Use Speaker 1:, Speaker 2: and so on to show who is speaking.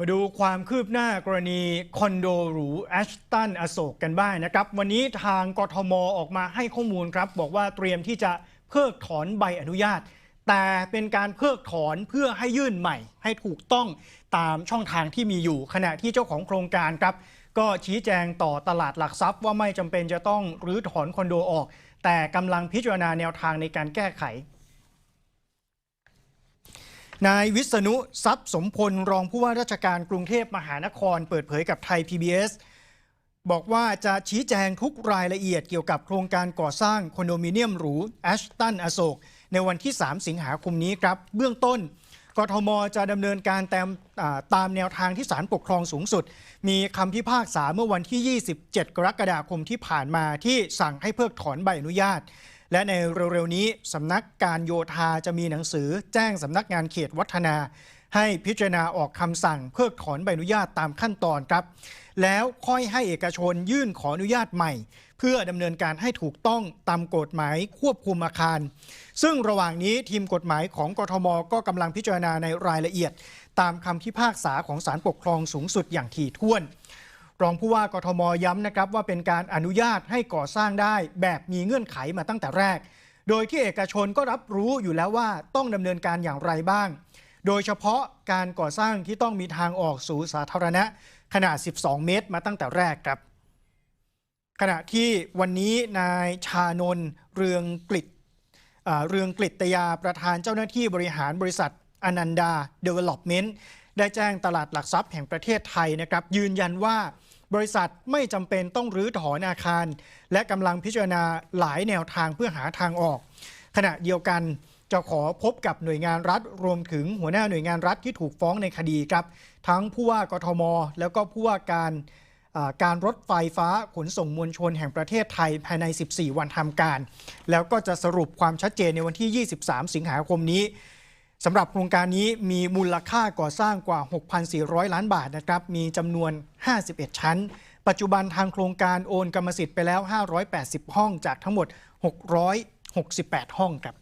Speaker 1: มาดูความคืบหน้ากรณีคอนโดหรูแอชตันอโศกกันบ้างนะครับ วันนี้ทางกทมออกมาให้ข้อมูลครับ บอกว่าเตรียมที่จะเพิกถอนใบอนุญาต แต่เป็นการเพิกถอนเพื่อให้ยื่นใหม่ ให้ถูกต้องตามช่องทางที่มีอยู่ ขณะที่เจ้าของโครงการครับ ก็ชี้แจงต่อตลาดหลักทรัพย์ ว่าไม่จำเป็นจะต้องรื้อถอนคอนโดออก แต่กำลังพิจารณาแนวทางในการแก้ไข นายวิษณุทรัพย์สมพลรองผู้ว่าราชการกรุงเทพมหานคร เปิดเผยกับไทย PBS บอกว่าจะชี้แจงทุกรายละเอียดเกี่ยวกับโครงการก่อสร้างคอนโดมิเนียมหรูแอชตันอโศกในวันที่ 3 สิงหาคมนี้ครับ เบื้องต้น กทมจะดำเนินการตามตามแนวทางที่ศาลปกครองสูงสุด มีคำพิพากษาเมื่อวันที่ 27 กรกฎาคมที่ผ่านมาที่สั่งให้เพิกถอนใบอนุญาต และในเร็วๆนี้สำนักการโยธาจะมีหนังสือแจ้งสำนักงานเขตวัฒนา ให้พิจารณาออกคำสั่งเพิกถอนใบอนุญาตตามขั้นตอนครับ แล้วค่อยให้เอกชนยื่นขออนุญาตใหม่ เพื่อดำเนินการให้ถูกต้องตามกฎหมายควบคุมอาคาร ซึ่งระหว่างนี้ทีมกฎหมายของกทมก็กำลังพิจารณาในรายละเอียด ตามคำพิพากษาของศาลปกครองสูงสุดอย่างถี่ถ้วน รองผู้ว่ากทมย้ำนะครับว่าเป็นการอนุญาตให้ก่อสร้างได้แบบมีเงื่อนไขมาตั้งแต่แรก โดยที่เอกชนก็รับรู้อยู่แล้วว่าต้องดำเนินการอย่างไรบ้าง โดยเฉพาะการก่อสร้างที่ต้องมีทางออกสู่สาธารณะ ขนาด 12 เมตรมาตั้งแต่แรกครับ ขณะที่วันนี้นายชานนเรืองกฤษเรืองกฤตยาประธานเจ้าหน้าที่บริหารบริษัทอนันดาเดเวล็อปเมนต์ ได้แจ้งตลาดหลักทรัพย์แห่งประเทศไทยนะครับ ยืนยันว่าบริษัทไม่จำเป็นต้องรื้อถอนอาคาร และกำลังพิจารณาหลายแนวทางเพื่อหาทางออก ขณะเดียวกันจะขอพบกับหน่วยงานรัฐรวมถึงหัวหน้าหน่วยงานรัฐที่ถูกฟ้องในคดีครับ ทั้งผู้ว่ากทม แล้วก็ผู้ว่าการการรถไฟฟ้าขนส่งมวลชนแห่งประเทศไทยภายใน 14 วันทำการ แล้วก็จะสรุปความชัดเจนในวันที่ 23 สิงหาคมนี้ สำหรับโครงการนี้มีมูลค่าก่อสร้างกว่า 6,400 ล้านบาทนะครับ มีจำนวน 51 ชั้น ปัจจุบันทางโครงการโอนกรรมสิทธิ์ไปแล้ว 580 ห้องจากทั้งหมด 668 ห้องครับ